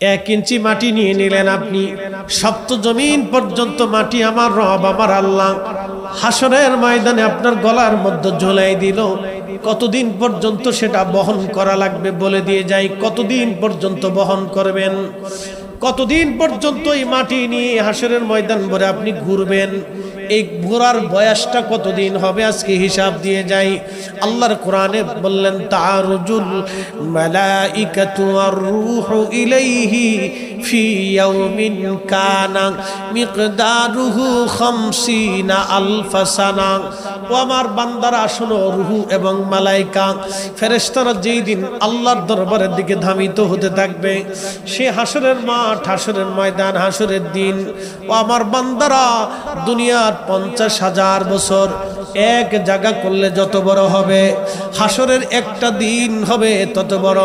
এক ইঞ্চি মাটি নিয়ে নিলেন আপনি। সপ্ত জমিন পর্যন্ত মাটি আমার রব, আমার আল্লাহ। হাসনের ময়দানে আপনার গলার মধ্যে ঝোলাই দিল। কতদিন পর্যন্ত সেটা বহন করা লাগবে বলে দিয়ে যাই কতদিন পর্যন্ত বহন করবেন? কতদিন পর্যন্ত এই মাটি নিয়ে হাসরের ময়দান ভরে আপনি ঘুরবেন? এই ঘোরার বয়সটা কতদিন হবে? আজকে হিসাব দিয়ে যাই। আল্লাহর কোরআনে বললেন, তারুজুল মালাইকাতু আর রূহু ইলাইহি ফি ইয়াউমিন কানা মিকদারুহু 50 আলফ সানা। ও আমার বান্দারা শোনো রুহু এবং মালাইকা, ফেরেশতারা যেই দিন আল্লাহর দরবারের দিকে ধামিত হতে থাকবে, সে হাসরের মাঠ হাসরের ময়দান হাসরের দিন। ও আমার বান্দারা দুনিয়ার পঞ্চাশ হাজার বছর এক জায়গা করলে যত বড় হবে, হাসরের একটা দিন হবে তত বড়।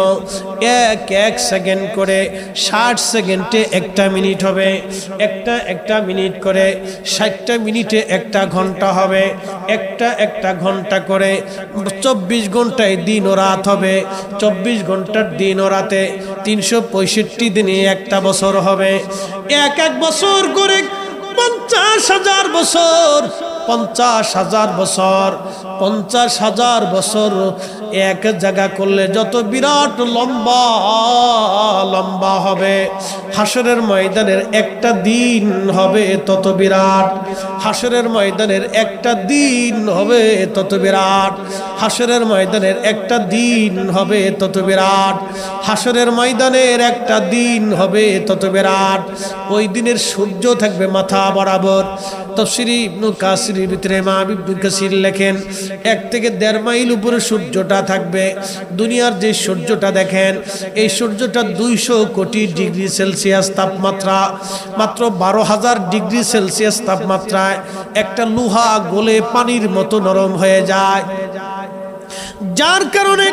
এক এক সেকেন্ড করে ষাট সেকেন্ডে একটা মিনিট হবে, একটা একটা মিনিট করে ষাটটা মিনিটে একটা ঘণ্টা হবে, একটা একটা ঘণ্টা করে চব্বিশ ঘন্টায় দিন ও রাত হবে, চব্বিশ ঘণ্টার দিন ও রাতে তিনশো পঁয়ষট্টি দিনে একটা বছর হবে। এক এক বছর করে পঞ্চাশ হাজার বছর পঞ্চাশ হাজার বছর, পঞ্চাশ হাজার বছর এক জায়গা করলে যত বিরাট লম্বা লম্বা হবে। হাসরের ময়দানের একটা দিন হবে তত বিরাট। হাসরের ময়দানের একটা দিন হবে তত বিরাট। হাসরের ময়দানের একটা দিন হবে তত বিরাট। হাসরের ময়দানের একটা দিন হবে তত বিরাট। ওই দিনের সূর্য থাকবে মাথা বরাবর। তফসিরি ইবনু কাসির ভিতরে মা কাসির লেখেন, এক থেকে দেড় মাইল উপরে সূর্যটা থাকবে। দুনিয়ার যে সূর্যটা দেখেন, এই সূর্যটা দুইশো কোটি ডিগ্রি সেলসিয়াস তাপমাত্রা, মাত্র বারো হাজার ডিগ্রি সেলসিয়াস তাপমাত্রায় একটা লোহা গলে পানির মতো নরম হয়ে যায়। যার কারণে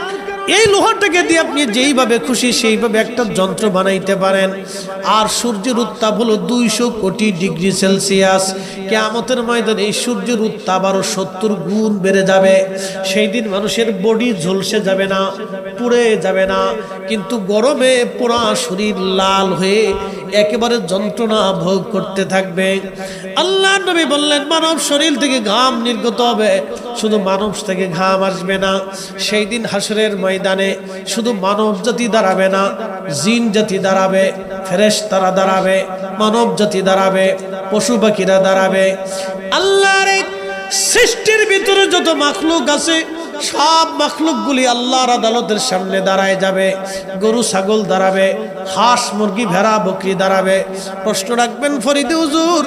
এই লোহাটাকে দিয়ে আপনি যেইভাবে খুশি সেইভাবে একটা যন্ত্র বানাইতে পারেন। আর সূর্যের উত্তাপ হলো দুইশো কোটি ডিগ্রি সেলসিয়াস। কেয়ামতের ময়দান এই সূর্যের উত্তাপ আরও সত্তর গুণ বেড়ে যাবে। সেই দিন মানুষের বডি ঝলসে যাবে না। পুড়ে যাবে না। কিন্তু গরমে পোড়া শরীর লাল হয়ে একেবারে যন্ত্রণা ভোগ করতে থাকবে। আল্লাহ নবী বললেন, মানব শরীর থেকে ঘাম নির্গত হবে। শুধু মানব থেকে ঘাম আসবে না। সেই দিন হাসরের ময়দানে শুধু মানব জাতি দাঁড়াবে না, জিন জাতি দাঁড়াবে ফেরেশ তারা দাঁড়াবে, মানব জাতি দাঁড়াবে, পশু পাখিরা দাঁড়াবে। আল্লাহর সৃষ্টির ভিতরে যত মাখলুক আছে সব মখলুকগুলি আল্লাহর আদালতের সামনে দাঁড়ায় যাবে। গরু, ছাগল দাঁড়াবে, হাঁস, মুরগি, ভেড়া, বকরি দাঁড়াবে। প্রশ্ন রাখবেন, ফরিদে হুজুর,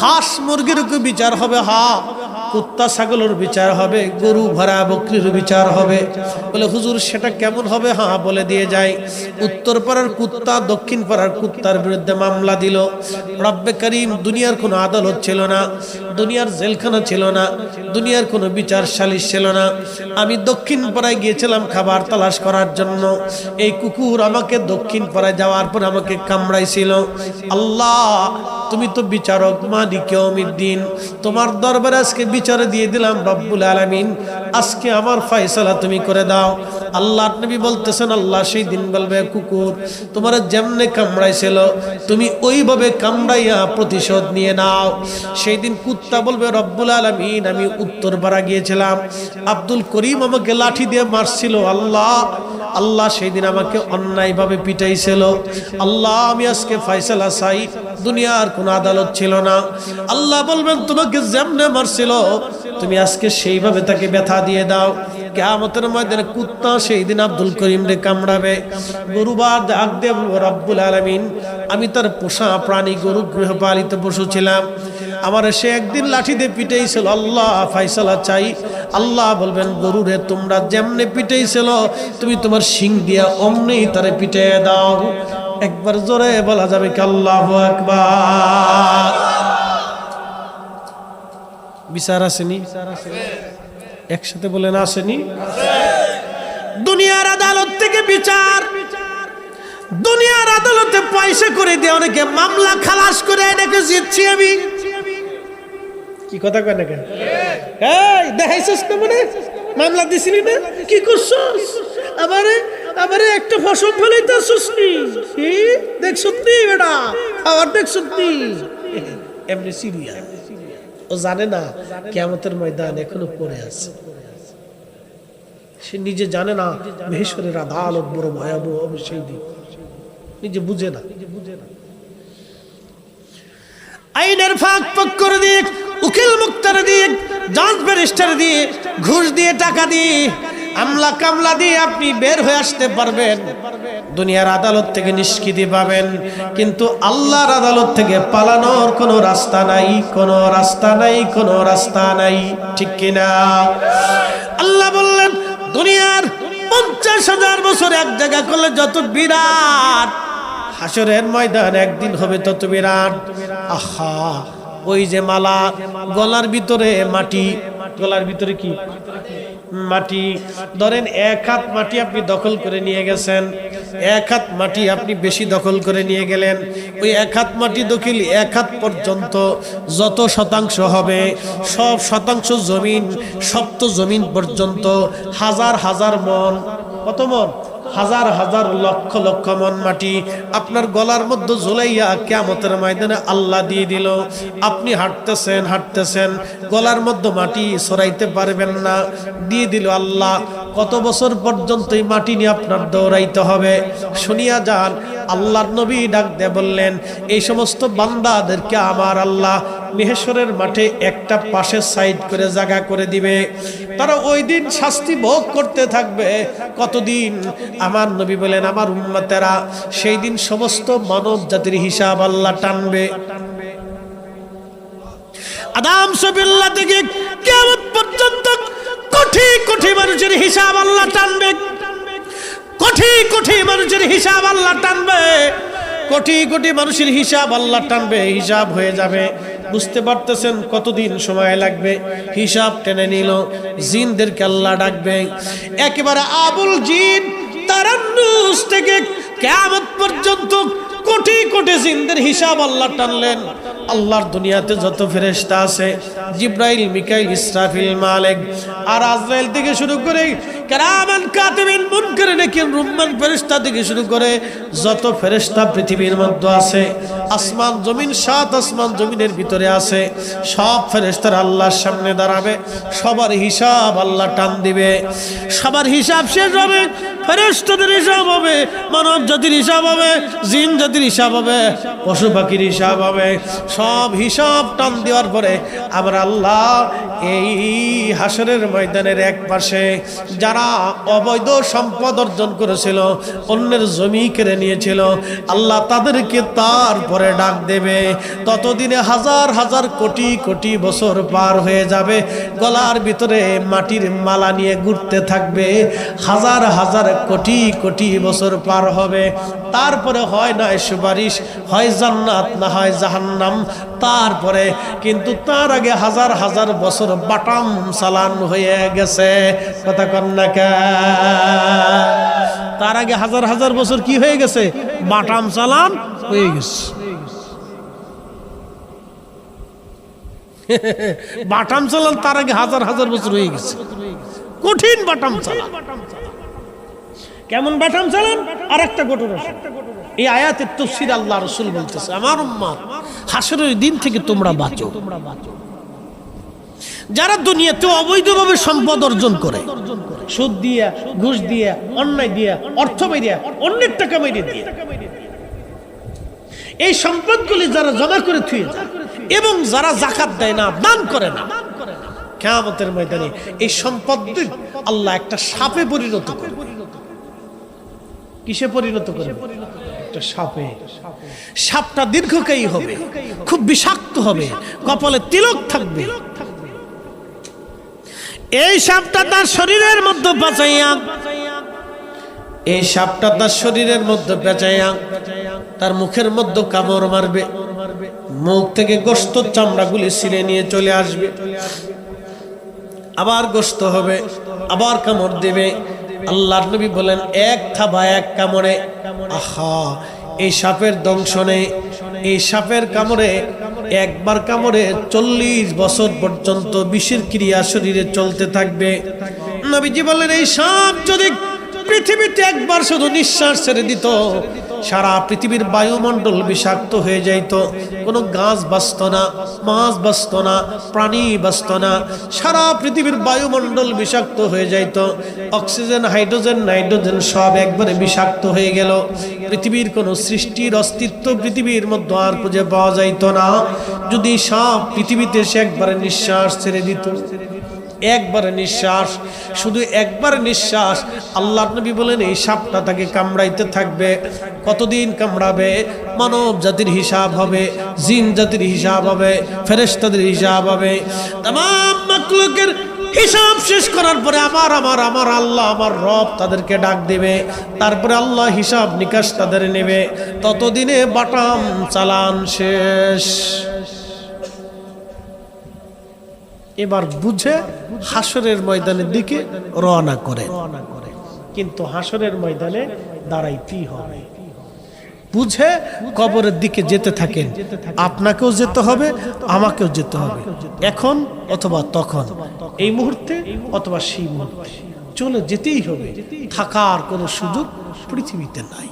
হাঁস, মুরগির কি বিচার হবে? হা কুত্তা ছাগলের বিচার হবে, গরু ভরা বকরির বিচার হবে। বলে, হুজুর, সেটা কেমন হবে? হ্যাঁ বলে দিয়ে যায়, উত্তর পাড়ার কুত্তা, দক্ষিণ পাড়ার কুত্তার বিরুদ্ধে মামলা দিল। রব্বে করিম, দুনিয়ার কোনো আদালত ছিল না, দুনিয়ার জেলখানা ছিল না, দুনিয়ার কোনো বিচার সালিশ ছিল না। আমি দক্ষিণ পাড়ায় গিয়েছিলাম খাবার তালাশ করার জন্য। এই কুকুর আমাকে দক্ষিণ পাড়ায় যাওয়ার পর আমাকে কামড়াইছিল। আল্লাহ, তুমি তো বিচারক, মালিক দিন তোমার দরবারে আজকে বিচারে দিয়ে দিলাম, রব্বুল আলমিন। আজকে আমার ফয়সালা তুমি করে দাও। আল্লাহ নবী বলতেছেন, আল্লাহ সেই দিন বলবে, কুকুর, তোমার যেমনে কামড়াইছিল, তুমি ওইভাবে কামড়াইয়া প্রতিশোধ নিয়ে নাও। সেই দিন কুত্তা বলবে, রব্বুল আলমিন, আমি উত্তর পাড়া গিয়েছিলাম। আব্দুল করিম আমাকে লাঠি দিয়ে মারছিল, আল্লাহ আল্লাহ সেই দিন আমাকে অন্যায়ভাবে পিটাইছিল। আল্লাহ, আমি আজকে ফয়সালা চাই। দুনিয়ার কোনো আদালত ছিল না। আল্লাহ বলবেন, তোমাকে যেমনে মারছিল, তুমি আজকে সেইভাবে তাকে ব্যথা দিয়ে দাও। কেয়ামতের ময়দানে কুত্তা সেই দিন আব্দুল করিম রে কামড়াবে গরুবার ডাক দেব রব্বুল আলমিন, আমি তার পোষা প্রাণী গরু গৃহপালিত পশু ছিলাম। আমার সে একদিন লাঠি দিয়ে পিটাইছিল। আল্লাহ ফাইসালা চাই। আল্লাহ বলবেন, গরুরে, তোমরা যেমনে পিটাইছিল, তুমি তোমার শিং দিয়া অমনেই তারে পিটাই দাও। একবার জোরে বলা যাবে কি আল্লাহ একবার বিচার আসেনি? একসাথে বলেন, আসেনি? দুনিয়ার আদালত থেকে বিচার। দুনিয়ার আদালতে পয়সা করে দিয়ে অনেকে মামলা খালাস করে এনেকে জিতছি আমি। কি কথা কয় না কেন এই, দেখাইছিস না মানে? মামলা দিছিলি না? কি করছস? আমারে আমারে একটা ফসল ফলাইতে নি। বেটা? এমনি সিরিয়া। ও জানে না কেমতের ময়দান এখনও পড়ে আছে। সে নিজে জানে না মহেশ্বরের আদালত বড় ভয়াবহ দিন নিজে বুঝে না। আইনের ফাঁক ফাঁক করে দিয়ে, উকিল মুক্তার দিয়ে, জাজ ব্যারিস্টার দিয়ে, ঘুষ দিয়ে, টাকা দিয়ে, আমলা কামলা দিয়ে আপনি বের হয়ে আসতে পারবেন। দুনিয়ার আদালত থেকে নিষ্কৃতি পাবেন। কিন্তু আল্লাহর আদালত থেকে পালানোর কোনো রাস্তা নাই, কোনো রাস্তা নাই, কোনো রাস্তা নাই। ঠিক কিনা আল্লাহ বললেন, দুনিয়ার পঞ্চাশ হাজার বছর এক জায়গা করলে যত বিরাট হাসরের ময়দান একদিন হবে তত বিরাট আহা, ওই যে মালা, গলার ভিতরে মাটি। গলার ভিতরে কি? মাটি। ধরেন এক হাত মাটি আপনি দখল করে নিয়ে গেছেন, এক হাত মাটি আপনি বেশি দখল করে নিয়ে গেলেন। ওই এক হাত মাটি দখিল এক হাত পর্যন্ত যত শতাংশ হবে, সব শতাংশ জমিন, সপ্ত জমিন পর্যন্ত হাজার হাজার মন। কত মন? হাজার হাজার লক্ষ লক্ষ মন মাটি আপনার গলার মধ্যে ঝুলাইয়া কেমতের ময়দানে আল্লাহ দিয়ে দিল। আপনি হাঁটতেছেন হাঁটতেছেন, গলার মধ্যে মাটি সরাইতে পারবেন না। দিয়ে দিল আল্লাহ, কত বছর পর্যন্ত এই মাটি নিয়ে আপনার দৌড়াইতে হবে? শুনিয়া যান, আল্লাহর নবী ডাক দিয়ে বললেন, এই সমস্ত বান্দাদেরকে আমার আল্লাহ মেহেশ্বরের মাঠে একটা পাশের সাইড করে জায়গা করে দিবে। তারা ওই দিন শাস্তি ভোগ করতে থাকবে। কতদিন? আমার নবী বলেন, আমার উম্মতেরা সেই দিন সমস্ত মানব জাতির হিসাব আল্লাহ টানবে। আদাম সবিল্লা থেকে কেমন পর্যন্ত কোটি কোটি মানুষের হিসাব আল্লাহ টানবে। কোটি কোটি মানুষের হিসাব আল্লাহ টানবে। কোটি কোটি মানুষের হিসাব আল্লাহ টানবে। হিসাব হয়ে যাবে। বুঝতে পারতেছেন কতদিন সময় লাগবে? হিসাব টেনে নিল। জিনদেরকে আল্লাহ ডাকবে। একেবারে আবুল জিন, তারান্নুস থেকে কেমন পর্যন্ত কোটি কোটি জিনদের হিসাব আল্লাহ টানলেন। আল্লাহর দুনিয়াতে যত ফেরেশতা আছে, জিব্রাইল, মিকাইল, ইসরাফিল, মালিক, আর আজরাইল থেকে শুরু করে কারামান কাতিবিন মুনকার নাকির রুম্মান ফেরেশতা থেকে শুরু করে যত ফেরেশতা পৃথিবীর মধ্যে আছে, আসমান, জমিন, সাত আসমান জমিনের ভিতরে আছে, সব ফেরেশতার আল্লাহর সামনে দাঁড়াবে, সবার হিসাব আল্লাহ টান দিবে। সবার হিসাব শেষ হবে, ফেরেশতাদের হিসাব হবে মানব জাতির হিসাব হবে জিন জাতির হিসাব হবে পশু পাখির হিসাব হবে। সব হিসাব টান দেওয়ার পরে আবার আল্লাহ এই হাসরের ময়দানের এক পাশে যারা অবৈধ সম্পদ অর্জন করেছিল, অন্যের জমি কেড়ে নিয়েছিল, আল্লাহ তাদেরকে তারপরে ডাক দেবে। ততদিনে হাজার হাজার কোটি কোটি বছর পার হয়ে যাবে, গলার ভিতরে মাটির মালা নিয়ে ঘুরতে থাকবে। হাজার হাজার কোটি কোটি বছর পার হবে। তারপরে হয় না সুপারিশ, হয় জান্নাত না হয় জাহান্নাম। তারপরে, কিন্তু তার আগে হাজার হাজার বছর বাটাম চালান হয়ে গেছে, কথা কন্যা তার আগে হাজার হাজার বছর কি হয়ে গেছে? বাটাম চালান হয়ে গেছে। বাটাম চালান তার আগে হাজার হাজার বছর হয়ে গেছে। কঠিন বাটাম চালান কেমন বাটাম চালান আর একটা ঘটনা এই আয়াতের তফসির আল্লাহ রসুল বলতেছে, আমার উম্মা হাসরের দিন থেকে তোমরা বাঁচো তোমরা বাঁচো। যারা দুনিয়াতে অবৈধভাবে সম্পদ অর্জন করে, সুদ দিয়া, ঘুষ দিয়া, অন্যায় দিয়া, অর্থ মেরিয়া অন্যের টাকা মেরিয়ে দিয়ে। এই সম্পদগুলি যারা জমা করে থুয়ে এবং যারা জাকাত দেয় না, দান করে না, কেয়ামতের ময়দানে এই সম্পদ আল্লাহ একটা সাপে পরিণত করে কিসে পরিণত করে একটা সাপে। সাপটা দীর্ঘকায়ী হবে, খুব বিষাক্ত হবে, কপালে তিলক থাকবে এই সাপটা তার শরীরের মধ্যে বাঁচাইয়া। এই সাপটা তার শরীরের মধ্যে পেঁচাইয়া তার মুখের মধ্যে কামড় মারবে, মুখ থেকে গোস্ত চামড়াগুলি ছিঁড়ে নিয়ে চলে আসবে। আবার গোস্ত হবে, আবার কামড় দেবে। আল্লাহর নবী বলেন, এক থাবা এক কামড়ে। আহা, এই সাপের দংশনে এই সাপের কামড়ে, একবার কামড়ে চল্লিশ বছর পর্যন্ত বিষের ক্রিয়া শরীরে চলতে থাকবে। নবীজি বলেন এই সাপ যদি পৃথিবীতে একবার শুধু নিঃশ্বাস ছেড়ে দিত সারা পৃথিবীর বায়ুমণ্ডল বিষাক্ত হয়ে যাইত। কোনো গাছ বাঁচত না, মাছ বাঁচত না, প্রাণী বাঁচত না। সারা পৃথিবীর বায়ুমণ্ডল বিষাক্ত হয়ে যাইত। অক্সিজেন, হাইড্রোজেন, নাইট্রোজেন সব একবারে বিষাক্ত হয়ে গেল। পৃথিবীর কোনো সৃষ্টির অস্তিত্ব পৃথিবীর মধ্যে আর খুঁজে পাওয়া যাইত না। যদি সব পৃথিবীতে সে একবারে নিঃশ্বাস ছেড়ে দিত। একবারে নিঃশ্বাস, শুধু একবার নিঃশ্বাস আল্লাহ নবী বলেন এই সাপটা তাকে কামড়াইতে থাকবে। কতদিন কামড়াবে? মানব জাতির হিসাব হবে, জিন জাতির হিসাব হবে, ফেরেশতাদের হিসাব হবে। তাম মাকলুকের হিসাব শেষ করার পরে আমার আমার আমার আল্লাহ, আমার রব তাদেরকে ডাক দেবে। তারপরে আল্লাহ হিসাব নিকাশ তাদের নেবে। ততদিনে বাটাম চালান শেষ। এবার বুঝে হাসরের ময়দানের দিকে রওনা করে। কিন্তু হাসরের ময়দানে দাঁড়াইতেই হবে। বুঝে কবরের দিকে যেতে থাকেন। আপনাকেও যেতে হবে, আমাকেও যেতে হবে। এখন অথবা তখন। এই মুহূর্তে অথবা সেই মুহূর্তে। চলে যেতেই হবে। থাকার কোনো সুযোগ পৃথিবীতে নাই।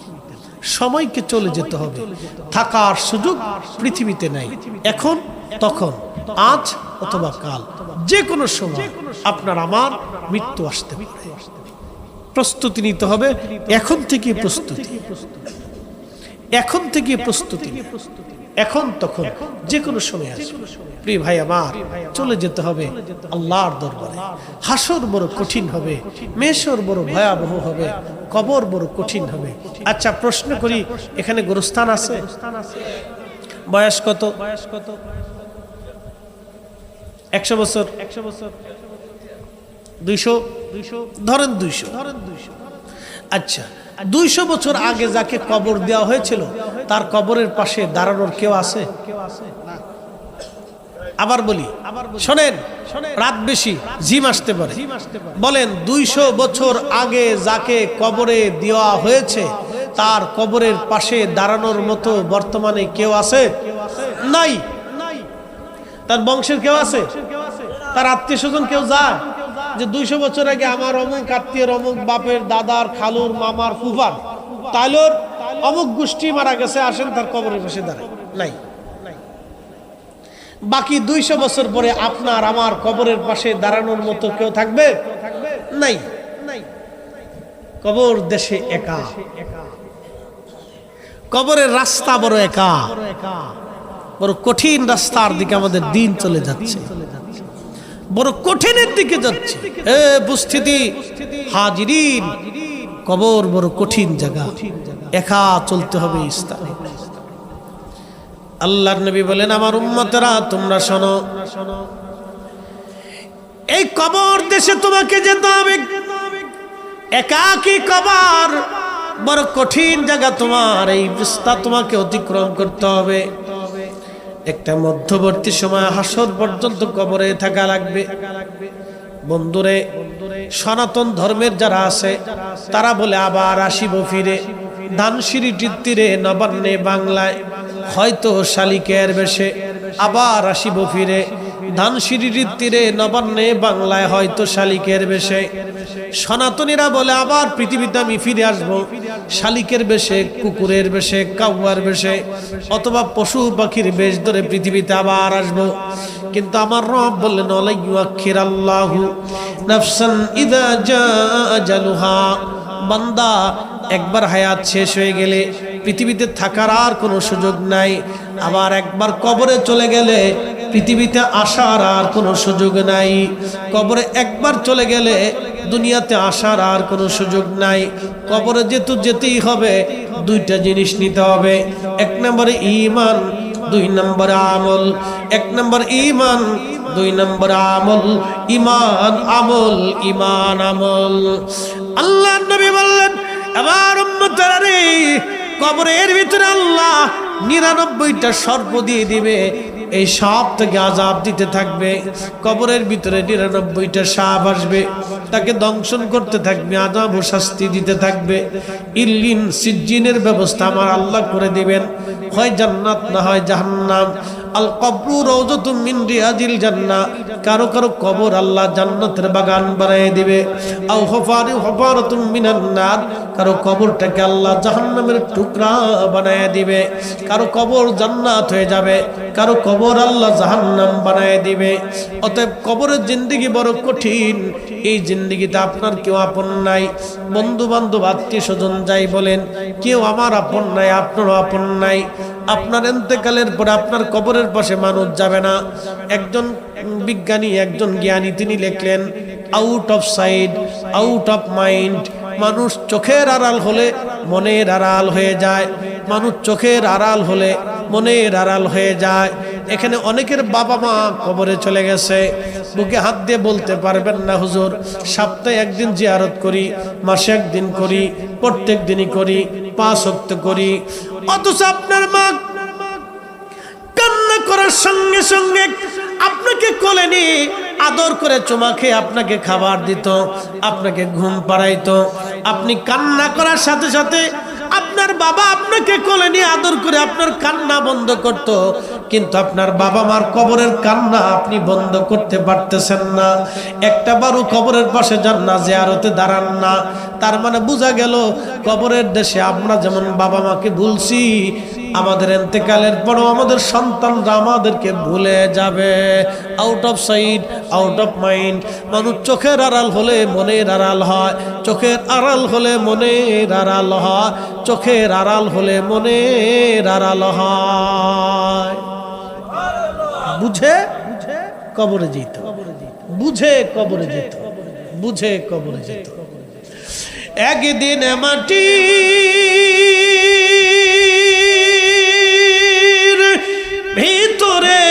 সময়কে চলে যেতে হবে। থাকার সুযোগ পৃথিবীতে নাই। এখন, তখন, আজ অথবা কাল যে কোনো সময় আপনার আমার মৃত্যু আসতে পারে। প্রস্তুতি নিতে হবে, এখন থেকে প্রস্তুতি। এখন থেকে প্রস্তুতি। এখন, তখন যে কোনো সময় আসবে প্রিয় ভাই আমার, চলে যেতে হবে আল্লাহর দরবারে। হাসর বড় কঠিন হবে, মেশর বড় ভয়াবহ হবে, কবর বড় কঠিন হবে। আচ্ছা প্রশ্ন করি, এখানে গোরস্থান আছে? বয়স কত বয়স কত? একশো বছর। একশো বছর দুইশো দুইশো ধরেন দুইশো? ধরেন দুইশো। আচ্ছা দুইশো বছর আগে যাকে কবর দেওয়া হয়েছিল, তার কবরের পাশে দাঁড়ানোর কেউ আছে? আবার বলি, শোনেন, রাত বেশি, জিম আসতে পারে। বলেন, দুইশো বছর আগে যাকে কবরে দেওয়া হয়েছে, তার কবরের পাশে দাঁড়ানোর মতো বর্তমানে কেউ আছে? নাই। তার বংশের কেউ আছে? তার আত্মীয় স্বজন কেউ যায়? যে দুইশো বছর আগে আমার অমুক আত্মীয় অমুক বাপের, দাদার, খালুর, মামার, ফুফার, তাইলোর অমুক গোষ্ঠী মারা গেছে, আসেন তার কবরের পাশে দাঁড়ায়। নাই। বাকি দুইশো বছর পরে আপনার আমার কবরের পাশে দাঁড়ানোর মতো কেউ থাকবে? নাই। কবর দেশে একা। কবরের রাস্তা বড় একা। বড় কঠিন রাস্তার দিকে আমাদের দিন চলে যাচ্ছে। বড় কঠিনের দিকে যাচ্ছে। এ হাজিরিন, কবর বড় কঠিন জায়গা। একা চলতে হবে আল্লাহর নবী বলেন, আমার উম্মতেরা, তোমরা শোনো। এই কবর দেশে তোমাকে যেতে হবে। একাকি কবর, বড় কঠিন জায়গা তোমার। এই রাস্তা তোমাকে অতিক্রম করতে হবে। একটা মধ্যবর্তী সময় হাসর পর্যন্ত কবরে থাকা লাগবে। বন্ধুরে, সনাতন ধর্মের যারা আছে, তারা বলে আবার আসিব ফিরে। ধানসিঁড়ি তীরে নবান্নে বাংলায়, হয়তো শালিকের বেশে আবার আসিব ফিরে। ধানসিঁড়ির তীরে নবান্নে বাংলায় হয়তো শালিকের বেশে। সনাতনীরা বলে, আবার পৃথিবীতে আমি ফিরে আসব। শালিকের বেশে, কুকুরের বেশে, কাউয়ার বেশে, অথবা পশু পাখির বেশ ধরে পৃথিবীতে আবার আসব। কিন্তু আমার রব বললেন অলাইয়াক্ষির আল্লাহ নাফসান ইদা জালুহা। বান্দা একবার হায়াত শেষ হয়ে গেলে পৃথিবীতে থাকার আর কোনো সুযোগ নাই। আবার একবার কবরে চলে গেলে পৃথিবীতে আসার আর কোনো সুযোগ নাই। কবরে একবার চলে গেলে দুনিয়াতে আসার আর কোনো সুযোগ নাই। কবরে যেহেতু যেতেই হবে, দুইটা জিনিস নিতে হবে। এক নম্বরে ইমান দুই নম্বরে আমল। এক নম্বর ইমান দুই নম্বর আমল। ইমান আমল ইমান আমল। আল্লাহ নবী বললেন এবার কবরের ভিতরে আল্লাহ নিরানব্বইটা সর্প দিয়ে দিবে। এই সব থেকে আজাব দিতে থাকবে, কবরের ভিতরে নিরানব্বইটা সাপ আসবে, তাকে দংশন করতে থাকবে আজাব ও শাস্তি দিতে থাকবে। ইল্লিন সিজ্জিনের ব্যবস্থা আমার আল্লাহ করে দিবেন। হয় জান্নাত না হয় জাহান্নাম। আল কবরু রওজাতুম রিয়াজিল জান্নাহ। কারও কারও কবর আল্লাহ জান্নাতের বাগান বানিয়ে দিবে। আও হফারি হফারাতুম মিনান কারও কবরটাকে আল্লাহ জাহান্নামের টুকরা বানায় দিবে। কারও কবর জান্নাত হয়ে যাবে। কারও কবর আল্লাহ জাহান্নাম বানায় দিবে। অতএব কবরের জিন্দিগি বড় কঠিন। এই জিন্দিগিতে আপনার কেউ আপন নাই। বন্ধু বান্ধব আত্মীয় স্বজন যাই বলেন, কেউ আমার আপন নাই, আপনারও আপন নাই। আপনার এন্তেকালের পরে আপনার কবরের পাশে মানুষ যাবে না। একজন বিজ্ঞানী, একজন জ্ঞানী, তিনি লিখলেন out of sight out of mind মানুষ চোখের আড়াল হলে মনের আড়াল হয়ে যায়। মানুষ চোখের আড়াল হলে মনের আড়াল হয়ে যায়। এখানে অনেকের বাবা মা কবরে চলে গেছে। বুকে হাত দিয়ে বলতে পারবেন না, হুজুর, সপ্তাহে একদিন জিয়ারত করি, মাসে একদিন করি, প্রত্যেক দিনই করি, পাঁচ শক্ত করি। অথচ আপনার মা কান্না করার সঙ্গে সঙ্গে আপনাকে কোলে নিয়ে আদর করে চুমা খেয়ে আপনাকে খাবার দিত, আপনাকে ঘুম পাড়াইতো। আপনি কান্না করার সাথে সাথে আপনার বাবা আপনাকে কোলে নিয়ে আদর করে আপনার কান্না বন্ধ করত। কিন্তু আপনার বাবা মার কবরের কান্না আপনি বন্ধ করতে পারতেছেন না। একটা বারও কবরের পাশে যান না, জিয়ারতে দাঁড়ান না। তার মানে বোঝা গেল, কবরের দেশে আমরা যেমন বাবা মাকে ভুলছি, আমাদের এতেকালের পরও আমাদের সন্তানরা আমাদেরকে ভুলে যাবে। Out of sight out of mind মানুষ চোখের আড়াল হলে মনের আড়াল হয়, চোখের আড়াল হলে মনের আড়াল হয়। চোখের আড়াল হলে মনের আড়াল হয়। বুঝে? কবরে যেত। বুঝে কবরে যেত। বুঝে কবরে যেত। একদিন মাটি ভিতরে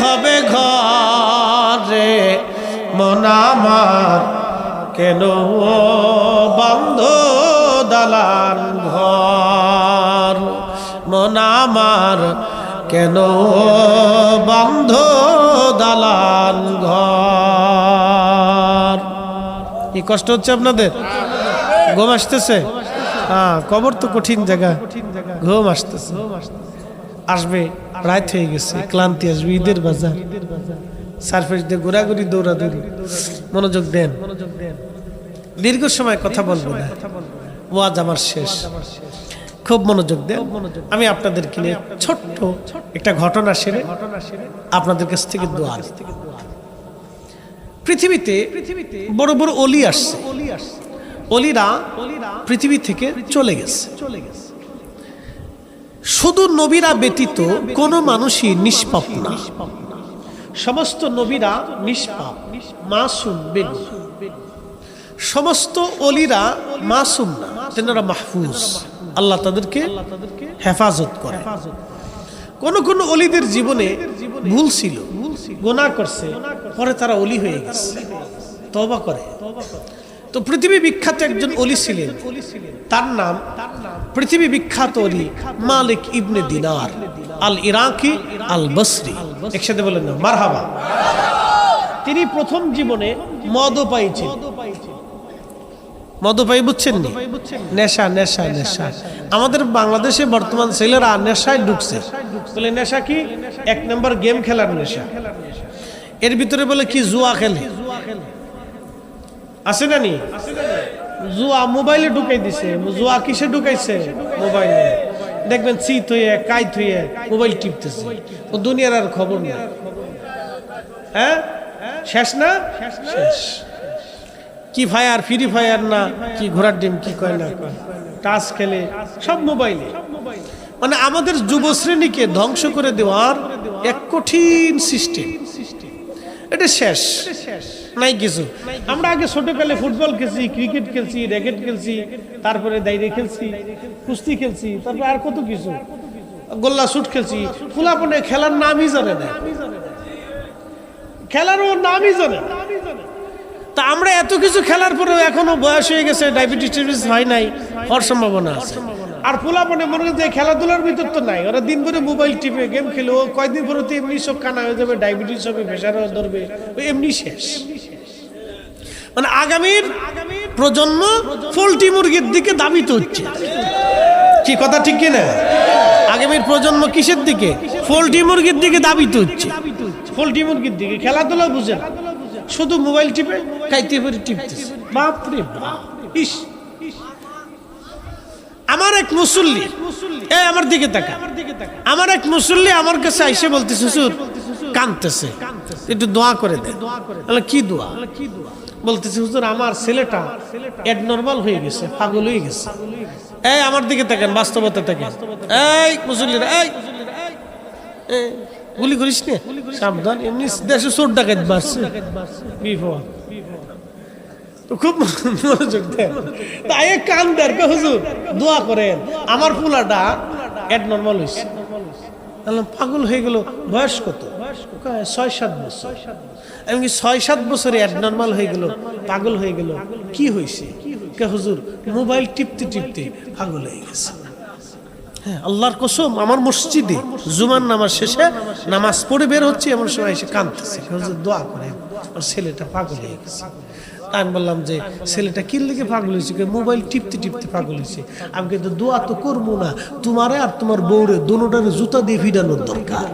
হবে ঘরে। মনামার কেন বন্ধ ঘর মনামার কেন বন্ধ দালান ঘর? কি কষ্ট হচ্ছে আপনাদের? ঘুম আসতেছে? হ্যাঁ কবর তো কঠিন জায়গা। ঘুম আসতেছে। আসবে, রাত হয়ে গেছে, ক্লান্তি আসবে, ঈদের বাজার। সারফেস দিয়ে ঘোরাঘুরি, দৌড়াদৌড়ি। মনোযোগ দেন। দীর্ঘ সময় কথা বলব না। ওয়াজ আমার শেষ। খুব মনোযোগ দেন। আমি আপনাদেরকে নিয়ে ছোট্ট একটা ঘটনা সেরে আপনাদের কাছ থেকে দোয়া পৃথিবীতে পৃথিবীতে বড় বড় অলি আসছে। অলিরা পৃথিবী থেকে চলে গেছে। চলে গেছে শুধু নবীরা ব্যতীত কোনো মানুষই নিষ্পাপ না। সমস্ত নবীরা নিষ্পাপ, মাসুম বেগুন সমস্ত অলিরা মাসুম না, তেনারা মাহফুজ। আল্লাহ তাদেরকে হেফাজত করে। কোন কোন অলিদের জীবনে ভুল ছিল, গোনা করছে, পরে তারা অলি হয়ে গেছে তবা করে। তো পৃথিবী বিখ্যাত একজন অলি ছিলেন, তার নাম পৃথিবী বিখ্যাত অলি মালিক ইবনে দিনার আল ইরাকি আল বসরি একসাথে বলেন না, মারহাবা। তিনি প্রথম জীবনে মদ পাইছেন। মদপাই বুঝছেন নি? নেশা নেশা নেশা। আমাদের বাংলাদেশে বর্তমান ছেলেরা নেশায় ঢুকছে। বলে নেশা কি? এক নম্বর গেম খেলার নেশা। এর ভিতরে বলে কি জুয়া খেলে? আছে না নি? জুয়া মোবাইলে ঢুকাই দিছে। জুয়া কিসে ঢুকাইছে? মোবাইলে। দেখবেন চিত হয়ে কাইত হয়ে মোবাইল টিপতেছে। ও দুনিয়ার আর খবর নেই। হ্যাঁ? শেষ না? শেষ। কি ফায়ার, ফ্রি ফায়ার না? কি ঘোড়ার ডিম, কি কয় না? টাচ খেলে, সব মোবাইলে। মানে আমাদের যুব শ্রেণীকে ধ্বংস করে দেওয়ার এক কঠিন সিস্টেম। এটা শেষ। নাই কিছু। আমরা আগে ছোটকালে ফুটবল খেলছি, ক্রিকেট খেলছি, র্যাকেট খেলছি, তারপরে দাইরে খেলছি, কুস্তি খেলছি, তারপরে আর কত কিছু। গোল্লা শুট খেলছি। ফুলাপনে খেলার নামই জানে না। খেলার ওর নামই জানে না। তা আমরা এত কিছু খেলার পরেও এখনও বয়স হয়ে গেছে ডায়াবেটিস টাইবিটিস হয় নাই হওয়ার সম্ভাবনা আছে। আর পোলাপনে মনে হচ্ছে খেলাধুলার ভিতর তো নাই ওরা দিন ভরে মোবাইল টিপে গেম খেলে ও কয়দিন পরে তো এমনি সব কানা হয়ে যাবে ডায়াবেটিস হবে প্রেশার ধরবে এমনি শেষ। মানে আগামীর প্রজন্ম পোলট্রি মুরগির দিকে দাবিত হচ্ছে। কি কথা ঠিক কিনা আগামীর প্রজন্ম কিসের দিকে? পোলট্রি মুরগির দিকে দাবিত হচ্ছে। পোল্ট্রি মুরগির দিকে খেলাধুলা বুঝে না। শুধু মোবাইল টিপে খাইতে পারে টিপতেছে। বাপরে বাপ। ইস। আমার এক মুসল্লি এ আমার দিকে তাকা। আমার এক মুসল্লি আমার কাছে আইসে বলতেছে হুজুর কাঁদতেছে একটু দোয়া করে দে তাহলে কি দোয়া? বলতেছে হুজুর আমার ছেলেটা নর্মাল হয়ে গেছে পাগল হয়ে গেছে। এই আমার দিকে তাকান বাস্তবতা তাকান। এই মুসল্লিরা এই, গুলি করিস নে। সাবধান, এমনি দেশে চোর ডাকাত বাড়ছে বিপদ। খুব মনোযোগ দেন তাই কান কে হুজুর, দোয়া করেন। আমার পোলাটা এড নর্মাল হয়েছে পাগল হয়ে গেল, বয়স কত? ছয়, সাত বছর। আমি কি ছয়, সাত বছরে এড নর্মাল হয়ে গেল, পাগল হয়ে গেল। কি হয়েছে কে হুজুর, মোবাইল টিপতে টিপতে পাগল হয়ে গেছে। হ্যাঁ আল্লাহর কসম, আমার মসজিদে জুমার নামাজ শেষে নামাজ পড়ে বের হচ্ছে, এমন সময় এসে কাঁদতেছে। দোয়া করে, আর ছেলেটা পাগল হয়ে গেছে। আমি বললাম যে, ছেলেটা কি লেগে পাগল হয়েছে? মোবাইল টিপতে টিপতে পাগল হয়েছে। আমি কিন্তু দোয়া তো করব না, তোমারে আর তোমার বউরে, দোনোটারে জুতা দিয়ে ফিরানোর দরকার।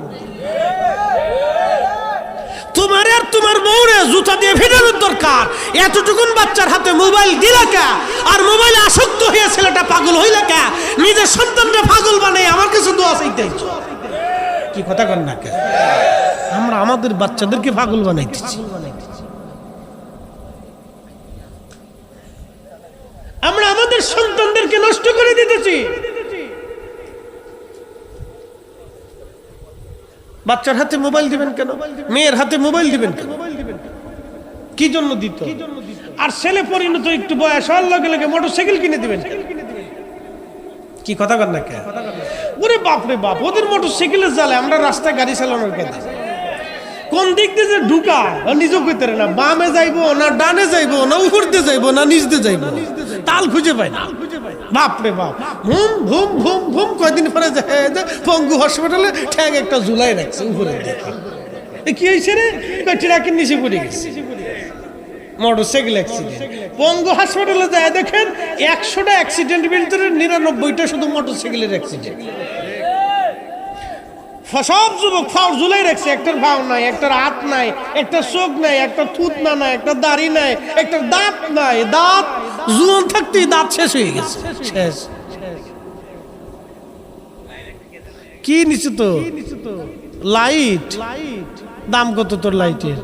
তোমার আর তোমার বউরে জুতা দিয়ে ফিরানোর দরকার। এতটুকুন বাচ্চার হাতে মোবাইল দিলা কে? আর মোবাইলে আসক্ত হয়ে ছেলেটা পাগল হইলা কে? নিজের সন্তানটা পাগল বানাই আমার কাছে দোয়া চাইতে। কি কথা কর না কে? আমরা আমাদের বাচ্চাদেরকে পাগল বানাইতেছি। আমরা আমাদের সন্তানদেরকে নষ্ট করে দিতেছি। বাচ্চার হাতে মোবাইল দিবেন কেন? মেয়ের হাতে মোবাইল দিবেন কেন? কি জন্য দিত? আর ছেলে পরিণত একটু বয়স হওয়ার লগে লগে মোটরসাইকেল কিনে দিবেন? কি কথা কর না কে ওরে বাপরে বাপ, ওদের মোটরসাইকেলের জালে আমরা রাস্তায় গাড়ি চালানোর কেন কোন দিক দিয়ে যে ঢুকায় ও নিজেও কইতে না, বামে যাইবো না, ডানে যাইবো না উপর দিয়ে যাইবো না নিচ দিয়ে যাইবো। তাল খুঁজে পায় না। বাপ রে বাপ। ভুম ভুম ভুম ভুম কয়দিন পরে যায় পঙ্গু হসপিটালে ঠ্যাং একটা ঝুলাই রাখছে উপরে কি হয়েছে রে? ট্রাকের নিচে পড়ে গেছে। মোটরসাইকেল অ্যাক্সিডেন্ট পঙ্গু হাসপাতালে যায় দেখেন, একশোটা অ্যাক্সিডেন্টের ভিতরে নিরানব্বইটা শুধু মোটরসাইকেলের অ্যাক্সিডেন্ট সব যুবক ফাও ঝুলাই রাখছে। একটার ভাও নাই, একটার হাত নাই একটা চোখ নাই একটা থুত না নাই একটা দাড়ি নাই একটা দাঁত নাই। দাঁত জুয়ন থাকতেই দাঁত শেষ হয়ে গেছে। শেষ। কি নিচে তো? লাইট। লাইট দাম কত তোর লাইটের?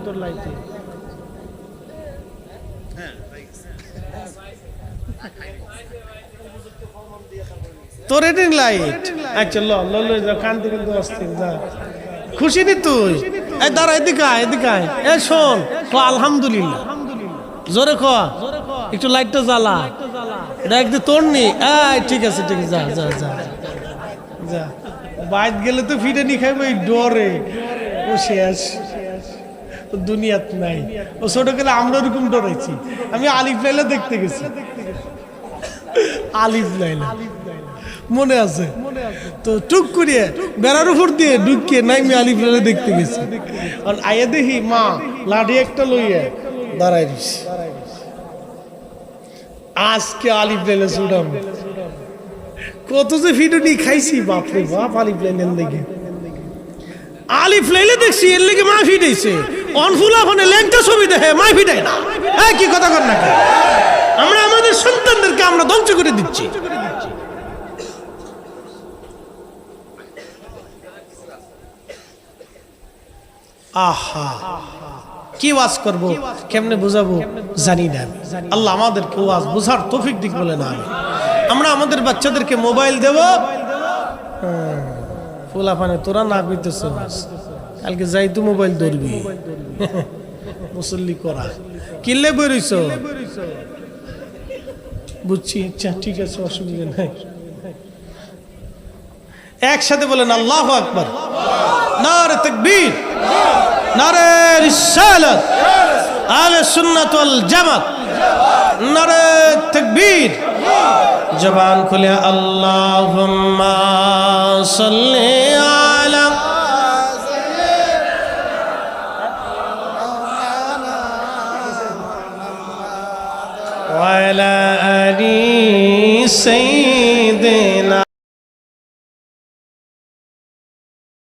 তোর এটিং লাইট। আচ্ছা ল ল যা কান থেকে অস্থির যা। খুশি নি তুই? এই দাঁড়া এদিকে আয় এদিকে আয়। এ শোন আলহামদুলিল্লাহ। জোরে খ একটু লাইটটা জ্বালা। এটা একদিন তোর নি। ঠিক আছে ঠিক আছে যা যা যা। যা। বাইর গেলে তো ফিরে নি খাইবে ওই ডরে। ও শেষ দুনিয়াত নাই। ও ছোট গেলে আমরা ওরকম ডরেছি আমি আলিফ লাইলা দেখতে গেছি। আলিফ লাইলা। মনে আছে? তো টুক করিয়ে বেড়ার উপর দিয়ে ঢুকিয়ে নাইমে আলিফ লাইলা দেখতে গেছি। আর আয়ে দেখি, মা, লাঠি একটা লইয়া দাঁড়াই দিস আজকে আলিফ লাইলা ছুটাম। কত যে ভিডিও খাইছি বাপরে বাপ আলিফ লাইলের লেগে আলিফ লাইলে দেখছি, এর লেগে মা ফিটাইছে অনফুলা ফোনে ল্যাংটা ছবি দেখে, মা ফিটাই না। হ্যাঁ কি কথা কর না আমরা আমাদের সন্তানদেরকে আমরা ধ্বংস করে দিচ্ছি। আহা, কি ওয়াজ করব? কেমনে বুঝাবো? জানি না আল্লাহ আমাদেরকে ওয়াজ বুঝার তৌফিক দিক বলে না আমি। আমরা আমাদের বাচ্চাদেরকে মোবাইল দেব। ফুলা পানে তোরা না কইতেছ কালকে যাই তো মোবাইল ধরবি। মুসল্লি করা। কিনলে বেরোইছ বুঝছি আচ্ছা ঠিক আছে, অসুবিধা নাই। একসাথে বলেন, আল্লাহ আকবর। নারে তকবীর। নারে রিসালাত আলে সুন্নাত ওয়াল জামাত নারে তকবীর জবান খুলে আল্লাহুম্মা সাল্লি আলা وعلى آل